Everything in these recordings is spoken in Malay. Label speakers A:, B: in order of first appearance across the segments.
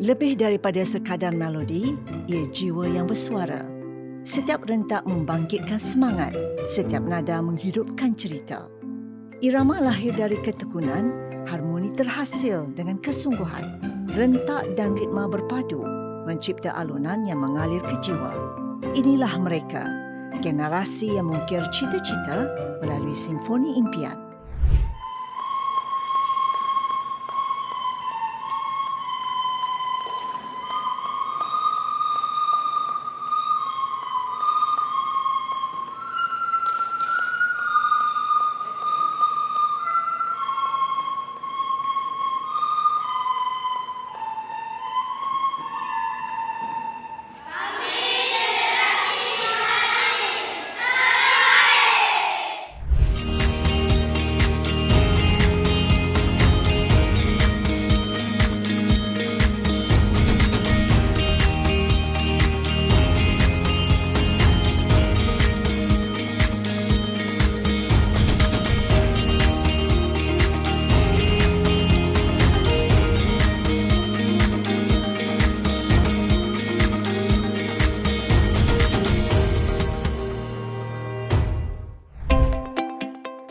A: Lebih daripada sekadar melodi, ia jiwa yang bersuara. Setiap rentak membangkitkan semangat, setiap nada menghidupkan cerita. Irama lahir dari ketekunan, harmoni terhasil dengan kesungguhan. Rentak dan ritma berpadu, mencipta alunan yang mengalir ke jiwa. Inilah mereka, generasi yang mengukir cita-cita melalui simfoni impian.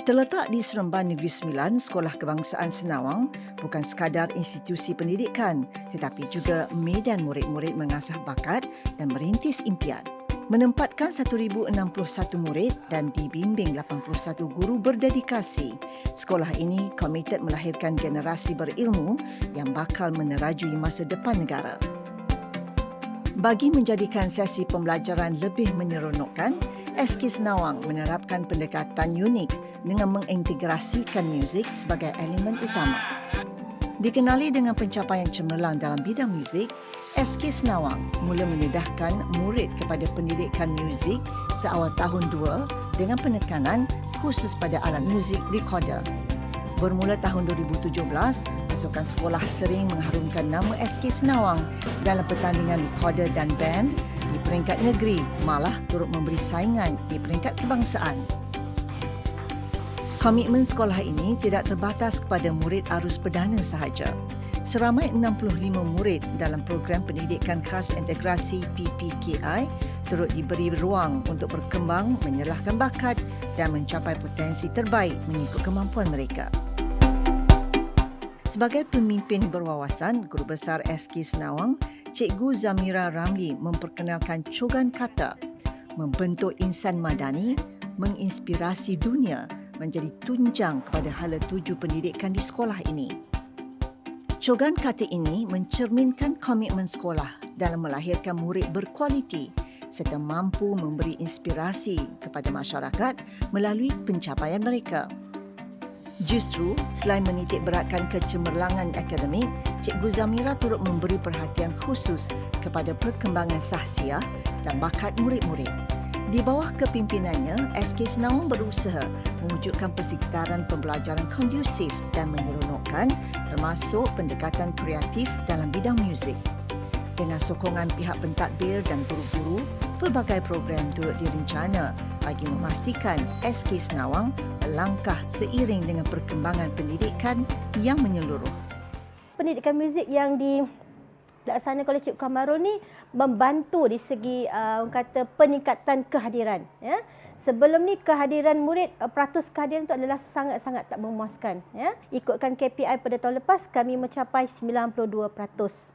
A: Terletak di Seremban Negeri Sembilan, Sekolah Kebangsaan Senawang bukan sekadar institusi pendidikan tetapi juga medan murid-murid mengasah bakat dan merintis impian. Menempatkan 1,061 murid dan dibimbing 81 guru berdedikasi, sekolah ini komited melahirkan generasi berilmu yang bakal menerajui masa depan negara. Bagi menjadikan sesi pembelajaran lebih menyeronokkan, SK Senawang menerapkan pendekatan unik dengan mengintegrasikan muzik sebagai elemen utama. Dikenali dengan pencapaian cemerlang dalam bidang muzik, SK Senawang mula mendedahkan murid kepada pendidikan muzik seawal tahun 2 dengan penekanan khusus pada alat muzik recorder. Bermula tahun 2017, pasukan sekolah sering mengharumkan nama SK Senawang dalam pertandingan recorder dan band di peringkat negeri malah turut memberi saingan di peringkat kebangsaan. Komitmen sekolah ini tidak terbatas kepada murid arus perdana sahaja. Seramai 65 murid dalam program pendidikan khas integrasi PPKI turut diberi ruang untuk berkembang, menyerlahkan bakat dan mencapai potensi terbaik mengikut kemampuan mereka. Sebagai pemimpin berwawasan, Guru Besar SK Senawang, Cikgu Zamira Ramli memperkenalkan cogan kata membentuk insan madani, menginspirasi dunia menjadi tunjang kepada hala tuju pendidikan di sekolah ini. Cogan kata ini mencerminkan komitmen sekolah dalam melahirkan murid berkualiti serta mampu memberi inspirasi kepada masyarakat melalui pencapaian mereka. Justru, selain menitik beratkan kecemerlangan akademik, Cikgu Zamira turut memberi perhatian khusus kepada perkembangan sahsiah dan bakat murid-murid. Di bawah kepimpinannya, SK Senawang berusaha mewujudkan persekitaran pembelajaran kondusif dan menyeronokkan termasuk pendekatan kreatif dalam bidang muzik. Dengan sokongan pihak pentadbir dan guru-guru, pelbagai program turut direncana bagi memastikan SK Senawang melangkah seiring dengan perkembangan pendidikan yang menyeluruh.
B: Pendidikan muzik yang dilaksanakan oleh Cik Kamarul ni membantu di segi uh, kata peningkatan kehadiran ya. Sebelum ni kehadiran murid uh, peratus kehadiran itu adalah sangat-sangat tak memuaskan ya. Ikutkan KPI pada tahun lepas kami mencapai 92%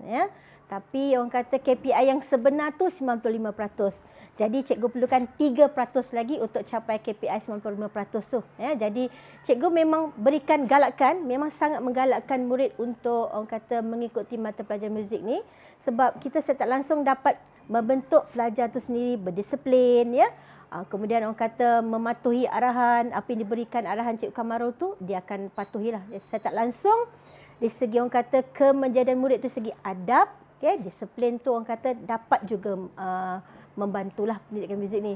B: ya. Tapi orang kata KPI yang sebenar tu 95%. Jadi cikgu perlukan 3% lagi untuk capai KPI 95% tu. Ya, jadi cikgu memang berikan galakan, memang sangat menggalakkan murid untuk orang kata mengikuti mata pelajaran muzik ni sebab kita secara langsung dapat membentuk pelajar tu sendiri berdisiplin ya. Ah, kemudian orang kata mematuhi arahan apa yang diberikan arahan Cikgu Kamarul tu dia akan patuhilah. Saya tak langsung di segi orang kata kemenjadian murid tu segi adab, okay, disiplin tu orang kata dapat juga uh, membantulah pendidikan muzik ni.